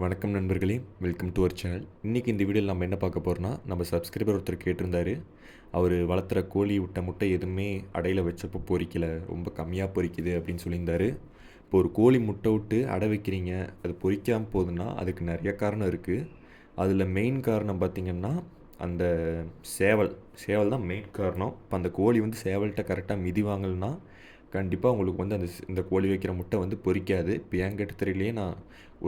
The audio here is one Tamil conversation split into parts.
வணக்கம் நண்பர்களே வெல்கம் டு அவர் சேனல் இன்றைக்கி இந்த வீடியோவில் நம்ம என்ன பார்க்க போகிறோம்னா நம்ம சப்ஸ்கிரைபர் ஒருத்தர் கேட்டிருந்தாரு. அவர் வளர்த்துற கோழி விட்ட முட்டை எதுவுமே அடையில் வச்சப்போ பொறிக்கல ரொம்ப கம்மியாக பொறிக்குது அப்படின்னு சொல்லியிருந்தாரு. இப்போ ஒரு கோழி முட்டை விட்டு அடை வைக்கிறீங்க அது பொறிக்காமல் போகுதுன்னா அதுக்கு நிறைய காரணம் இருக்குது அதில் மெயின் காரணம் பார்த்திங்கன்னா அந்த சேவல் சேவல் தான் மெயின் காரணம். இப்போ அந்த கோழி வந்து சேவல்கிட்ட கரெக்டாக மிதி வாங்கலைன்னா கண்டிப்பாக உங்களுக்கு வந்து அந்த இந்த கோழி வைக்கிற முட்டை வந்து பொறிக்காது. இப்போ என் தெரியலையே நான்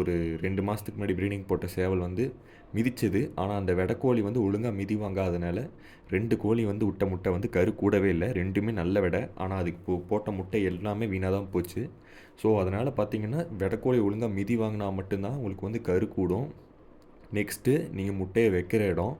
ஒரு ரெண்டு மாதத்துக்கு முன்னாடி ப்ரீடிங் போட்ட சேவல் வந்து மிதிச்சது. ஆனால் அந்த வெடைக்கோழி வந்து ஒழுங்காக மிதி வாங்காதனால ரெண்டு கோழி வந்து விட்ட முட்டை வந்து கரு கூடவே இல்லை. ரெண்டுமே நல்ல வெடை. ஆனால் அதுக்கு போ போட்ட முட்டை எல்லாமே வீணாக தான் போச்சு. ஸோ அதனால் பார்த்தீங்கன்னா வெடைக்கோழி ஒழுங்காக மிதி வாங்கினா மட்டும்தான் உங்களுக்கு வந்து கரு கூடும். நெக்ஸ்ட்டு நீங்கள் முட்டையை வைக்கிற இடம்.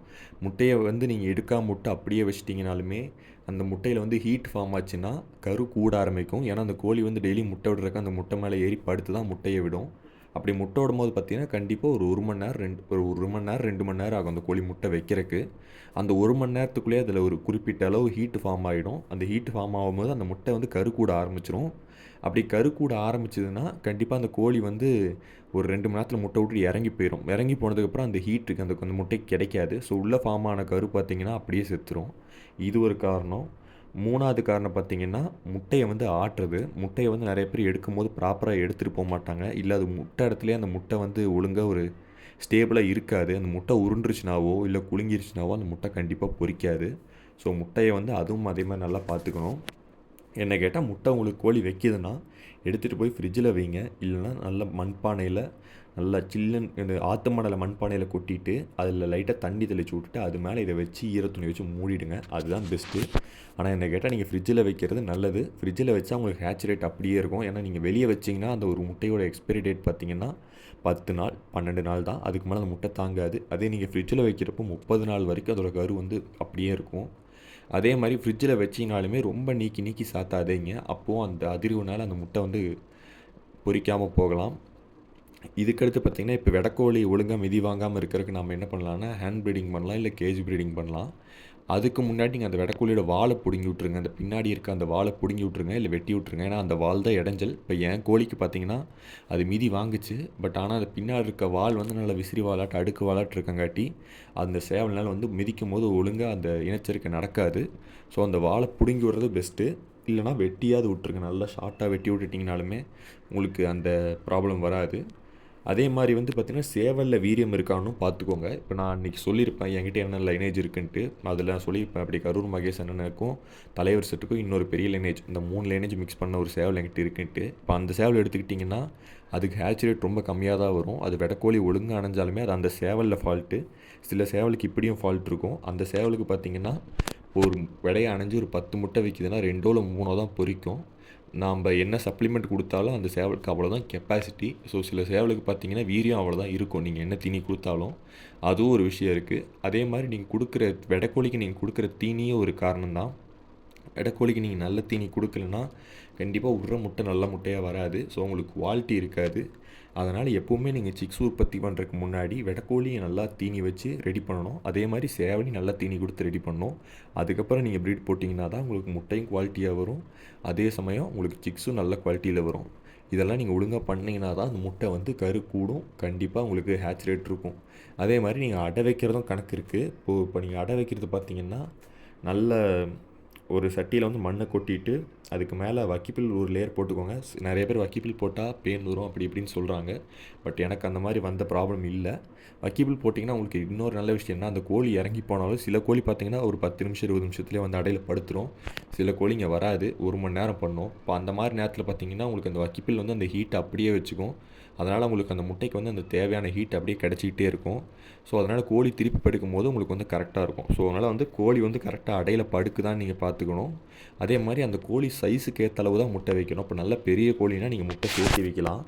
முட்டையை வந்து நீங்கள் எடுக்காம முட்டை அப்படியே வச்சிட்டிங்கனாலுமே அந்த முட்டையில் வந்து ஹீட் ஃபார்ம் ஆச்சுன்னா கரு கூட ஆரம்பிக்கும் ஏன்னா அந்த கோழி வந்து டெய்லி முட்டை விடுறக்கு அந்த முட்டை மேலே ஏறி படுத்து தான் முட்டையை விடும். அப்படி முட்டை விடும் போது பார்த்தீங்கன்னா கண்டிப்பாக ஒரு ஒரு மணி நேரம் ரெண்டு ஒரு ஒரு மணி நேரம் ரெண்டு மணி நேரம் ஆகும் அந்த கோழி முட்டை வைக்கிறதுக்கு. அந்த ஒரு மணி நேரத்துக்குள்ளேயே அதில் ஒரு குறிப்பிட்ட அளவு ஹீட் ஃபார்ம் ஆகிடும் அந்த ஹீட் ஃபார்ம் ஆகும்போது அந்த முட்டை வந்து கருக்கூட ஆரம்பிச்சிடும் ஆரம்பிச்சிரும். அப்படி கரு கூட ஆரம்பிச்சதுன்னா கண்டிப்பாக அந்த கோழி வந்து ஒரு ரெண்டு மணி நேரத்தில் முட்டை விட்டு இறங்கி போயிடும் இறங்கி போனதுக்கப்புறம் அந்த ஹீட்டுக்கு அந்த அந்த முட்டைக்கு கிடைக்காது. ஸோ உள்ளே ஃபார்ம் ஆன கரு பார்த்தீங்கன்னா அப்படியே செத்துரும். இது ஒரு காரணம். மூணாவது காரணம் பார்த்தீங்கன்னா முட்டையை வந்து ஆட்டுறது. முட்டையை வந்து நிறைய பேர் எடுக்கும்போது ப்ராப்பராக எடுத்துகிட்டு போக மாட்டாங்க. இல்லை அது முட்டை இடத்துலயே அந்த முட்டை வந்து ஒழுங்காக ஒரு ஸ்டேபிளாக இருக்காது. அந்த முட்டை உருண்டுருச்சுனாவோ இல்லை குலுங்கிருச்சுனாவோ அந்த முட்டை கண்டிப்பாக பொரிக்காது ஸோ முட்டையை வந்து அதுவும் அதே மாதிரி நல்லா பார்த்துக்கணும். என்ன கேட்டால் முட்டை உங்களுக்கு கோழி வைக்கிதுன்னா எடுத்துகிட்டு போய் ஃப்ரிட்ஜில் வைங்க. இல்லைன்னா நல்ல மண்பானையில் நல்லா சில்லுன்னு ஆற்று மணலை மண்பானையில் கொட்டிட்டு அதில் லைட்டாக தண்ணி தெளிச்சு விட்டுட்டு அது மேலே இதை வச்சு ஈரத்துணி வச்சு மூடிடுங்க. அதுதான் பெஸ்ட்டு ஆனால் என்ன கேட்டால் நீங்கள் ஃப்ரிட்ஜில் வைக்கிறது நல்லது. ஃப்ரிட்ஜில் வச்சா உங்களுக்கு ஹேட்ச் ரேட் அப்படியே இருக்கும். ஏன்னா நீங்கள் வெளியே வச்சிங்கன்னா அந்த ஒரு முட்டையோட எக்ஸ்பைரி டேட் பார்த்தீங்கன்னா பத்து நாள் பன்னெண்டு நாள் தான். அதுக்கு மேலே அந்த முட்டை தாங்காது. அதே நீங்கள் ஃப்ரிட்ஜில் வைக்கிறப்போ முப்பது நாள் வரைக்கும் அதோட கரு வந்து அப்படியே இருக்கும். அதே மாதிரி ஃப்ரிட்ஜில் வச்சிங்கனாலுமே ரொம்ப நீக்கி நீக்கி சாத்தாதீங்க. அப்போது அந்த அதிர்வுனால் அந்த முட்டை வந்து பொரிக்காமல் போகலாம். இதுக்கடுத்து பார்த்திங்கன்னா இப்போ வெடக்கோழி ஒழுங்காக மிதி வாங்காமல் இருக்கிறதுக்கு நம்ம என்ன பண்ணலாம்னா ஹேண்ட் ப்ரீடிங் பண்ணலாம் இல்லை கேஜ் ப்ரீடிங் பண்ணலாம். அதுக்கு முன்னாடி நீங்கள் அந்த வெடக்கோழியோட வாழை பிடுங்கி விட்ருங்க அந்த பின்னாடி இருக்க அந்த வாழை பிடுங்கி விட்ருங்க இல்லை வெட்டி விட்ருங்க ஏன்னா அந்த வால் தான் இடைஞ்சல். இப்போ என் கோழிக்கு பார்த்தீங்கன்னா அது மிதி வாங்குச்சு. பட் ஆனால் அது பின்னாடி இருக்க வால் வந்து நல்லா விசிறி வாலாட்டு அடுக்கு வாலாட்டு இருக்கங்காட்டி அந்த சேவல்னால வந்து மிதிக்கும் போது ஒழுங்காக அந்த இனச்சரிக்கை நடக்காது. ஸோ அந்த வாழை பிடுங்கி விடுறது பெஸ்ட்டு இல்லைனா வெட்டியாவது விட்ருங்க நல்லா ஷார்ட்டாக வெட்டி விட்டுட்டிங்கனாலுமே உங்களுக்கு அந்த ப்ராப்ளம் வராது. அதே மாதிரி வந்து பார்த்திங்கன்னா சேவலில் வீரியம் இருக்கான்னு பார்த்துக்கோங்க இப்போ நான் அன்றைக்கி சொல்லியிருப்பேன் என்கிட்ட என்ன லைனேஜ் இருக்குன்ட்டு. அதில் நான் சொல்லியிருப்பேன் அப்படி கரூர் மகேஷ் அண்ணனுக்கும் தலைவர் செட்டுக்கும் இன்னொரு பெரிய லைனேஜ் இந்த மூணு லைனேஜ் மிக்ஸ் பண்ண ஒரு சேவல் என்கிட்ட இருக்குன்ட்டு. இப்போ அந்த சேவல் எடுத்துக்கிட்டிங்கன்னா அதுக்கு ஹேட்ச் ரேட் ரொம்ப கம்மியாக தான் வரும். அது வெடக்கோழி ஒழுங்காக அணைஞ்சாலுமே அது அந்த சேவலில் ஃபால்ட்டு சில சேவலுக்கு இப்படியும் ஃபால்ட் இருக்கும். அந்த சேவலுக்கு பார்த்திங்கன்னா ஒரு விடையை அணைஞ்சு ஒரு பத்து முட்டை விற்கிதுன்னா ரெண்டோ இல்லை மூணோ தான் பொரிக்கும் நாம் என்ன சப்ளிமெண்ட் கொடுத்தாலும் அந்த சேவலுக்கு அவ்வளோதான் கெப்பாசிட்டி ஸோ சில சேவலுக்கு பார்த்தீங்கன்னா வீரியம் அவ்வளோதான் இருக்கும். நீங்கள் என்ன தீனி கொடுத்தாலும் அதுவும் ஒரு விஷயம் இருக்குது அதே மாதிரி நீங்கள் கொடுக்குற வெடக்கோழிக்கு நீங்கள் கொடுக்குற தீனியும் ஒரு காரணம் தான் வெடக்கோழிக்கு நீங்கள் நல்ல தீனி கொடுக்கலன்னா கண்டிப்பாக உருற முட்டை நல்ல முட்டையாக வராது. ஸோ உங்களுக்கு குவாலிட்டி இருக்காது. அதனால் எப்போவுமே நீங்கள் சிக்ஸ் உற்பத்தி பண்ணுறதுக்கு முன்னாடி வெடைக்கோழியை நல்லா தீனி வச்சு ரெடி பண்ணணும். அதே மாதிரி சேவலி நல்லா தீனி கொடுத்து ரெடி பண்ணணும். அதுக்கப்புறம் நீங்கள் ப்ரீட் போட்டிங்கன்னா தான் உங்களுக்கு முட்டையும் குவாலிட்டியாக வரும். அதே சமயம் உங்களுக்கு சிக்ஸும் நல்ல குவாலிட்டியில் வரும். இதெல்லாம் நீங்கள் ஒழுங்காக பண்ணிங்கன்னா தான் அந்த முட்டை வந்து கரு கூடும். கண்டிப்பாக உங்களுக்கு ஹேட்ச் ரேட் இருக்கும். அதே மாதிரி நீங்கள் அடை வைக்கிறதும் கணக்கு இருக்குது இப்போது இப்போ நீங்கள் அடை வைக்கிறது பார்த்தீங்கன்னா நல்ல ஒரு சட்டியில் வந்து மண்ணை கொட்டிட்டு அதுக்கு மேலே வக்கிப்பில் ஒரு லேயர் போட்டுக்கோங்க. நிறைய பேர் வக்கிப்பில் போட்டால் பெயின் வரும் அப்படி இப்படின்னு சொல்கிறாங்க பட் எனக்கு அந்த மாதிரி வந்த ப்ராப்ளம் இல்லை. வக்கிப்பில் போட்டிங்கன்னா உங்களுக்கு இன்னொரு நல்ல விஷயம் என்ன? அந்த கோழி இறங்கி போனாலும் சில கோழி பார்த்தீங்கன்னா ஒரு பத்து நிமிஷம் இருபது நிமிஷத்துலேயே வந்து அடையில் படுத்துரும். சில கோழிங்க வராது. ஒரு மணி நேரம் பண்ணும். இப்போ அந்த மாதிரி நேரத்தில் பார்த்தீங்கன்னா உங்களுக்கு அந்த வக்கிப்பில் வந்து அந்த ஹீட் அப்படியே வச்சுக்கும். அதனால் உங்களுக்கு அந்த முட்டைக்கு வந்து அந்த தேவையான ஹீட் அப்படியே கிடச்சிக்கிட்டே இருக்கும். ஸோ அதனால் கோழி திருப்பி படுக்கும் போது உங்களுக்கு வந்து கரெக்டாக இருக்கும். ஸோ அதனால் வந்து கோழி வந்து கரெக்டாக அடையில் படுக்குதான்னு நீங்கள் பார்த்துக்கணும். அதே மாதிரி அந்த கோழி சைஸுக்கு ஏற்ற அளவு தான் முட்டை வைக்கணும். இப்போ நல்ல பெரிய கோழினா நீங்கள் முட்டை சேர்த்து வைக்கலாம்.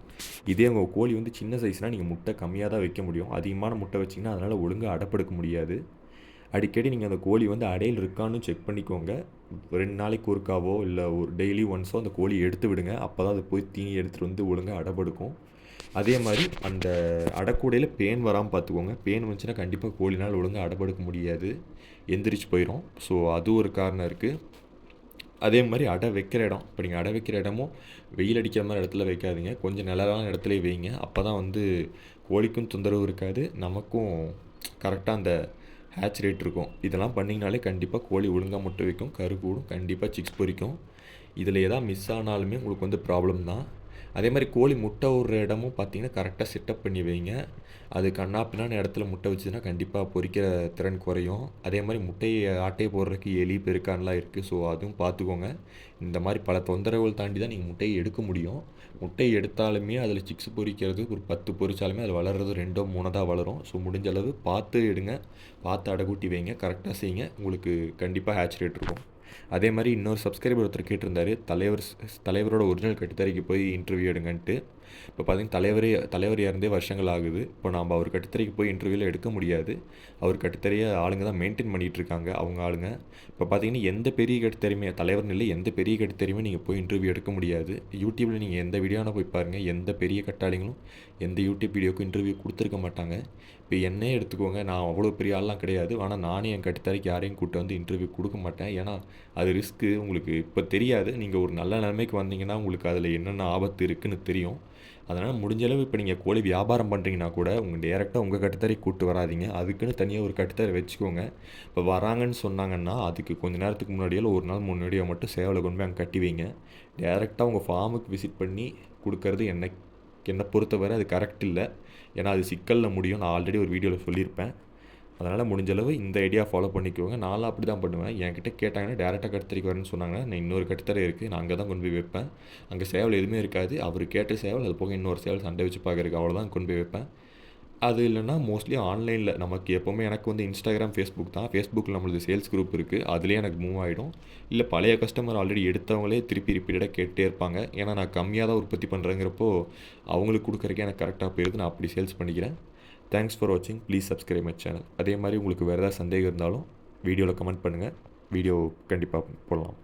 இதே உங்கள் கோழி வந்து சின்ன சைஸ்னால் நீங்கள் முட்டை கம்மியாக தான் வைக்க முடியும். அதிகமான முட்டை வச்சிங்கன்னா அதனால் ஒழுங்காக அடைப்படுக்க முடியாது. அடிக்கடி நீங்கள் அந்த கோழி வந்து அடையில் இருக்கான்னு செக் பண்ணிக்கோங்க. ரெண்டு நாளைக்கு ஒருக்காவோ இல்லை ஒரு டெய்லி ஒன்ஸோ அந்த கோழி எடுத்து விடுங்க. அப்போ தான் அது போய் தீனி எடுத்துகிட்டு வந்து ஒழுங்காக அடைப்படுக்கும். அதே மாதிரி அந்த அடக்கூடையில் பேன் வராமல் பார்த்துக்கோங்க பேன் வந்துச்சுன்னா கண்டிப்பாக கோழினால் ஒழுங்காக அடைப்படுக்க முடியாது. எந்திரிச்சு போயிடும் ஸோ அது ஒரு காரணம் இருக்குது அதே மாதிரி அடை வைக்கிற இடம். இப்போ நீங்கள் அடை வைக்கிற இடமும் வெயில் அடிக்கிற மாதிரி இடத்துல வைக்காதீங்க. கொஞ்சம் நிழலான இடத்துல வைங்க. அப்போ தான் வந்து கோழிக்கும் தொந்தரவு இருக்காது. நமக்கும் கரெக்டாக அந்த ஹேட்ச் ரேட் இருக்கும். இதெல்லாம் பண்ணிங்கனாலே கண்டிப்பாக கோழி ஒழுங்காக முட்டை வைக்கும். கரு கூடும் கண்டிப்பாக சிக்ஸ் பொரிக்கும். இதில் எதாவது மிஸ் ஆனாலுமே உங்களுக்கு வந்து ப்ராப்ளம் தான். அதே மாதிரி கோழி முட்டை விடுற இடமும் பார்த்தீங்கன்னா கரெக்டாக செட்டப் பண்ணி வைங்க. அது கண்ணா பின்னான இடத்துல முட்டை வச்சுன்னா கண்டிப்பாக பொரிக்கிற திறன் குறையும். அதே மாதிரி முட்டையை ஆட்டையை போடுறதுக்கு எலி பெருக்கான்லாம் இருக்குது ஸோ அதுவும் பார்த்துக்கோங்க. இந்த மாதிரி பல தொந்தரவுகள் தாண்டி தான் நீங்கள் முட்டையை எடுக்க முடியும். முட்டையை எடுத்தாலுமே அதில் சிக்ஸ் பொரிக்கிறது ஒரு பத்து பொறிச்சாலுமே அது வளர்றது ரெண்டோ மூணோ தான் வளரும். ஸோ முடிஞ்ச அளவு பார்த்து எடுங்க. பார்த்து அடைக்கூட்டி வைங்க. கரெக்டாக செய்யுங்க. உங்களுக்கு கண்டிப்பாக ஹேட்ச் ரேட் இருக்கும். அதே மாதிரி இன்னொரு சப்ஸ்கிரைபர் ஒருத்தர் கேட்டிருந்தாரு தலைவர் தலைவரோட ஒரிஜினல் கட்டுத்தரைக்கு போய் இன்டர்வியூ எடுங்கன்ட்டு. இப்போ பார்த்தீங்கன்னா தலைவரே தலைவர் இறந்தே வருஷங்கள் ஆகுது. இப்போ நாம் அவர் கட்டுத்தறைக்கு போய் இன்டர்வியூவில் எடுக்க முடியாது. அவர் கட்டுத்தறையை ஆளுங்க தான் மெயின்டைன் பண்ணிகிட்டு இருக்காங்க அவங்க ஆளுங்க. இப்போ பார்த்தீங்கன்னா எந்த பெரிய கட்டுத்தரையுமே தலைவர் இல்லை எந்த பெரிய கட்டுத்தரையுமே நீங்கள் போய் இன்டர்வியூ எடுக்க முடியாது. யூடியூப்பில் நீங்கள் எந்த வீடியோனா போய் பாருங்கள் எந்த பெரிய கட்டாளிங்களும் எந்த யூடியூப் வீடியோக்கும் இன்டர்வியூ கொடுத்துருக்க மாட்டாங்க. இப்போ என்னே எடுத்துக்கோங்க நான் அவ்வளோ பெரிய ஆள்லாம் கிடையாது. ஆனால் நானே என் கட்டுத்தரைக்கு யாரையும் கூப்பிட்டு வந்து இன்டர்வியூ கொடுக்க மாட்டேன். ஏன்னா அது ரிஸ்க்கு உங்களுக்கு இப்போ தெரியாது. நீங்கள் ஒரு நல்ல நிலைமைக்கு வந்தீங்கன்னா உங்களுக்கு அதில் என்னென்ன ஆபத்து இருக்குதுன்னு தெரியும். அதனால் முடிஞ்ச அளவு இப்போ நீங்கள் கோழி வியாபாரம் பண்ணுறீங்கன்னா கூட உங்கள் டேரெக்டாக உங்கள் கட்டுத்தறி கூப்பிட்டு வராதிங்க. அதுக்குன்னு தனியாக ஒரு கட்டுத்தறி வச்சுக்கோங்க. இப்போ வராங்கன்னு சொன்னாங்கன்னா அதுக்கு கொஞ்ச நேரத்துக்கு முன்னாடியோ ஒரு நாள் முன்னாடியோ மட்டும் சேவலை கொண்டு போய் அங்கே கட்டி வைங்க. டேரெக்டாக உங்கள் ஃபார்முக்கு விசிட் பண்ணி கொடுக்கறது என்னை என்னை பொறுத்தவரை அது கரெக்ட் இல்லை. ஏன்னா அது சிக்கலில் முடியும் நான் ஆல்ரெடி ஒரு வீடியோவில் சொல்லியிருப்பேன். அதனால் முடிஞ்சளவு இந்த ஐடியா ஃபாலோ பண்ணிக்கோங்க. நானும் அப்படி தான் பண்ணுவேன். என்கிட்ட கேட்டாங்கன்னா டேரெக்டாக கட்டுத்தறிக்கு வரேன்னு சொன்னாங்கன்னா நான் இன்னொரு கட்டுத்தரை இருக்குது நான் அங்கே தான் கொண்டு போய் வைப்பேன். அங்கே சேவல் எதுவுமே இருக்காது. அவர் கேட்ட சேவல் அது போக இன்னொரு சேவல் சண்டை வச்சு பார்க்குறதுக்கு அவ்வளோதான் கொண்டு போய் வைப்பேன். அது இல்லைன்னா மோஸ்ட்லி ஆன்லைனில் நமக்கு எப்போவுமே எனக்கு வந்து இன்ஸ்டாகிராம் ஃபேஸ்புக் தான். ஃபேஸ்புக்கில் நம்மளது சேல்ஸ் குரூப் இருக்குது அதுலேயே எனக்கு மூவ் ஆகிடும் இல்லை பழைய கஸ்டமர் ஆல்ரெடி எடுத்தவங்களே திருப்பி ரிப்பீட்டாக கேட்டே இருப்பாங்க. ஏன்னா நான் கம்மியாக தான் உற்பத்தி பண்ணுறேங்கிறப்போ அவங்களுக்கு கொடுக்குறக்கே எனக்கு கரெக்டாக போயிடுது நான் அப்படி சேல்ஸ் பண்ணிக்கிறேன். தேங்க்ஸ் ஃபார் வாட்சிங் ப்ளீஸ் சப்ஸ்கிரைப் மை சேனல் அதே மாதிரி உங்களுக்கு வேறு ஏதாவது சந்தேகம் இருந்தாலும் வீடியோவில் கமெண்ட் பண்ணுங்கள் வீடியோ கண்டிப்பாக போடலாம்.